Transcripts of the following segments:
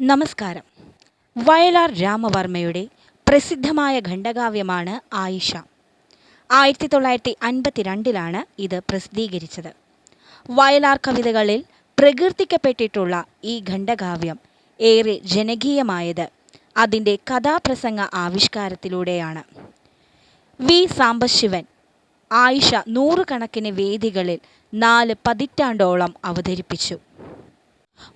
നമസ്കാരം. വയലാർ രാമവർമ്മയുടെ പ്രസിദ്ധമായ ഖണ്ഡകാവ്യമാണ് ആയിഷ. ആയിരത്തി തൊള്ളായിരത്തി അൻപത്തിരണ്ടിലാണ് ഇത് പ്രസിദ്ധീകരിച്ചത്. വയലാർ കവിതകളിൽ പ്രകീർത്തിക്കപ്പെട്ടിട്ടുള്ള ഈ ഖണ്ഡകാവ്യം ഏറെ ജനകീയമായത് അതിന്റെ കഥാപ്രസംഗ ആവിഷ്കാരത്തിലൂടെയാണ്. വി. സാംബശിവൻ ആയിഷ നൂറുകണക്കിന് വേദികളിൽ നാല് പതിറ്റാണ്ടോളം അവതരിപ്പിച്ചു.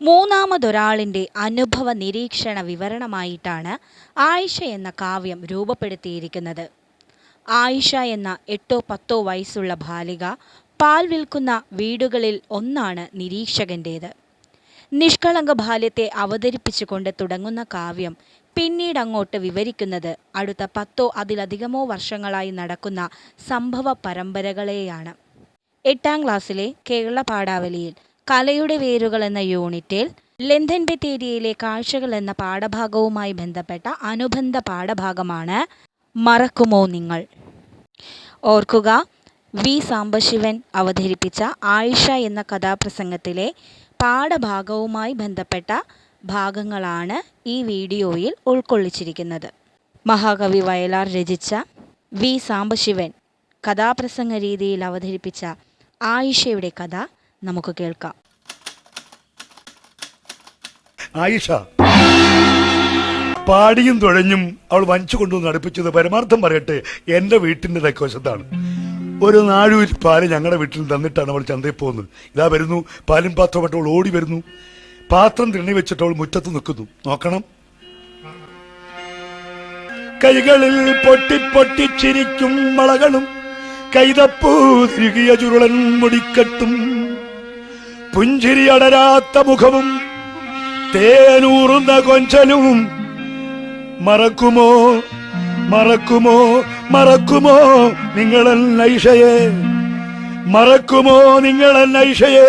മൂന്നാമതൊരാളിന്റെ അനുഭവ നിരീക്ഷണ വിവരണമായിട്ടാണ് ആയിഷ എന്ന കാവ്യം രൂപപ്പെടുത്തിയിരിക്കുന്നത്. ആയിഷ എന്ന എട്ടോ പത്തോ വയസ്സുള്ള ബാലിക പാൽ വിൽക്കുന്ന വീടുകളിൽ ഒന്നാണ് നിരീക്ഷകന്റേത്. നിഷ്കളങ്ക ബാല്യത്തെ അവതരിപ്പിച്ചുകൊണ്ട് തുടങ്ങുന്ന കാവ്യം പിന്നീട് അങ്ങോട്ട് വിവരിക്കുന്നത് അടുത്ത പത്തോ അതിലധികമോ വർഷങ്ങളായി നടക്കുന്ന സംഭവ പരമ്പരകളെയാണ്. എട്ടാം ക്ലാസ്സിലെ കേരള പാഠാവലിയിൽ കലയുടെ വേരുകൾ എന്ന യൂണിറ്റിൽ ലെന്തൻ ബത്തേരിയയിലെ കാഴ്ചകൾ എന്ന പാഠഭാഗവുമായി ബന്ധപ്പെട്ട അനുബന്ധ പാഠഭാഗമാണ് മറക്കുമോ നിങ്ങൾ? ഓർക്കുക വി. സാംബശിവൻ അവതരിപ്പിച്ച ആയിഷ എന്ന കഥാപ്രസംഗത്തിലെ പാഠഭാഗവുമായി ബന്ധപ്പെട്ട ഭാഗങ്ങളാണ് ഈ വീഡിയോയിൽ ഉൾക്കൊള്ളിച്ചിരിക്കുന്നത്. മഹാകവി വയലാർ രചിച്ച വി. സാംബശിവൻ കഥാപ്രസംഗ രീതിയിൽ അവതരിപ്പിച്ച ആയിഷയുടെ കഥ നമുക്ക് കേൾക്കാം. ആയിഷ പാടിയും തുഴഞ്ഞും അവൾ വഞ്ചു കൊണ്ടുവന്ന് അടുപ്പിച്ചത് പരമാർത്ഥം പറയട്ടെ എന്റെ വീട്ടിന്റെ തെക്കുവശത്താണ് ഒരു നാഴൂർ പാൽ ഞങ്ങളുടെ വീട്ടിൽ തന്നിട്ടാണ് അവൾ ചന്തയിൽ പോകുന്നത്. ഇതാ വരുന്നു പാലും പാത്രം അവൾ ഓടി വരുന്നു. പാത്രം തിണ്ണി വെച്ചിട്ട് അവൾ മുറ്റത്ത് നിൽക്കുന്നു. നോക്കണം. കൈകളിൽ പൊട്ടി പൊട്ടി ചിരിക്കും കൈതപ്പൂ തിരികിയ ചുരുളൻ മുടിക്കെട്ടും. പുഞ്ചിരി അടരാത്ത മുഖവും തേനൂറുന്ന കൊഞ്ചലും മറക്കുമോ മറക്കുമോ മറക്കുമോ നിങ്ങളൻ നൈഷയെ മറക്കുമോ നിങ്ങളൻ നൈഷയെ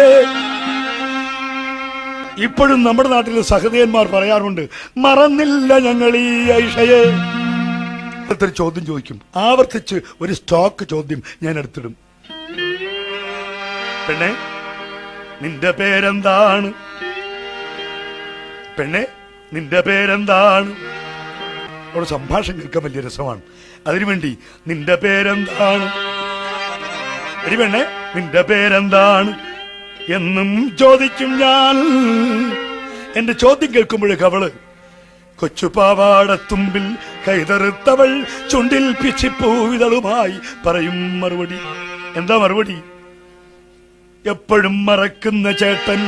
ഇപ്പോഴും നമ്മുടെ നാട്ടിൽ സഹൃദയന്മാർ പറയാറുണ്ട് മറന്നില്ല ഞങ്ങൾ ഈ ഐഷയെ അടുത്തൊരു ചോദ്യം ചോദിക്കും. ആവർത്തിച്ച് ഒരു സ്റ്റോക്ക് ചോദ്യം ഞാൻ എടുത്തിടും. പെണ്ണെ നിന്റെ പേരെന്താണ്? പെണ്ണെ നിന്റെ പേരെന്താണ്? അവിടെ സംഭാഷണം കേൾക്കാൻ വലിയ രസമാണ്. അതിനുവേണ്ടി നിന്റെ പേരെന്താണ്? എടി പെണ്ണെ നിന്റെ പേരെന്താണ്? എന്നും ചോദിക്കും ഞാൻ. എന്റെ ചോദ്യം കേൾക്കുമ്പോഴേക്ക് അവൾ കൊച്ചുപാവാടത്തുമ്പിൽ കൈതറുത്തവൾ ചുണ്ടിൽ പിച്ചിപ്പൂവിതളുമായി പറയും മറുപടി. എന്താ മറുപടി? എപ്പോഴും മറക്കുന്ന ചേട്ടൻ.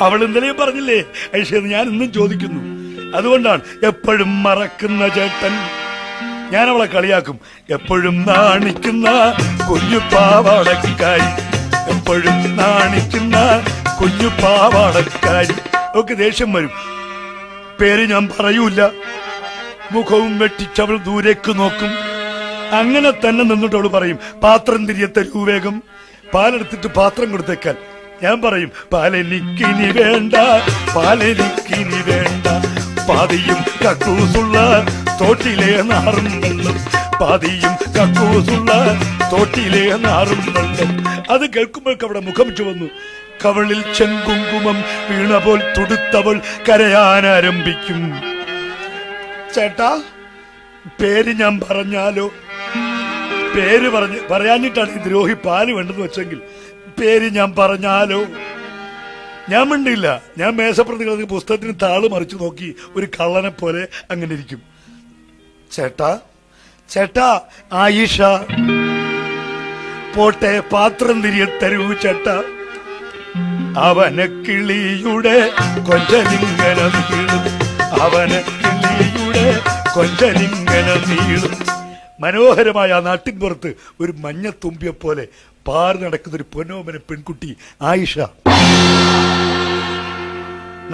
അവൾ ഇന്നലെയും പറഞ്ഞില്ലേ ഐശ്വര്യ ഞാൻ ഇന്നും ചോദിക്കുന്നു. അതുകൊണ്ടാണ് എപ്പോഴും മറക്കുന്ന ചേട്ടൻ. ഞാൻ അവളെ കളിയാക്കും. എപ്പോഴും നാണിക്കുന്ന കുഞ്ഞു പാവാടക്കാരി. എപ്പോഴും നാണിക്കുന്ന കുഞ്ഞു പാവാടക്കാരി. ഒക്കെ ദേഷ്യം വരും. പേര് ഞാൻ പറയൂല. മുഖവും വെട്ടിച്ചവൾ ദൂരേക്ക് നോക്കും. അങ്ങനെ തന്നെ നിന്നിട്ട് അവൾ പറയും പാത്രം തിരിയത്തെ വേഗം. പാലെടുത്തിട്ട് പാത്രം കൊടുത്തേക്കാൻ. ഞാൻ പറയും പാലെനിക്കിനി വേണ്ട പാലെനിക്കിനി വേണ്ട. പാതിയും കക്കൂസുള്ള തോട്ടിലെ നാറും പാതിയും കക്കൂസുള്ള തോട്ടിലെ നാറും അത് കേൾക്കുമ്പോഴേക്ക് അവിടെ മുഖം ചുവന്നു. കവളിൽ ചെങ്കുങ്കുമം വീണ പോൽ തുടുത്തവൾ കരയാൻ ആരംഭിക്കും. ചേട്ടാ പേര് ഞാൻ പറഞ്ഞാലോ? പേര് പറഞ്ഞ് പറയാഞ്ഞിട്ടാണ് ഈ ദ്രോഹി പാൽ വേണ്ടെന്ന് വെച്ചെങ്കിൽ പേര് ഞാൻ പറഞ്ഞാലോ? ഞാൻ മിണ്ടില്ല ഞാൻ മേശപ്രതികൾ പുസ്തകത്തിന് താൾ മറിച്ചു നോക്കി ഒരു കള്ളനെ പോലെ അങ്ങനെ ഇരിക്കും. ചേട്ടാ ചേട്ടാ ആയിഷ. പോട്ടെ പാത്രം തിരിയെ തരൂ ചേട്ട. അവന കിളിയുടെ കൊഞ്ചലിങ്ങനെ നീളും. അവന കിളിയുടെ കൊഞ്ചലിങ്ങനെ നീളും. മനോഹരമായ ആ നാട്ടിൻപുറത്ത് ഒരു മഞ്ഞ തുമ്പിയെ പോലെ പാറി നടക്കുന്ന ഒരു പൊന്നോമന പെൺകുട്ടി ആയിഷ.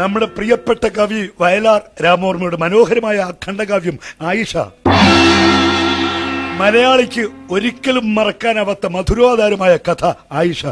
നമ്മുടെ പ്രിയപ്പെട്ട കവി വയലാർ രാമവർമ്മയുടെ മനോഹരമായ ആ ഖണ്ഡകാവ്യം ആയിഷ. മലയാളിക്ക് ഒരിക്കലും മറക്കാനാവാത്ത മധുരോധാരമായ കഥ ആയിഷ.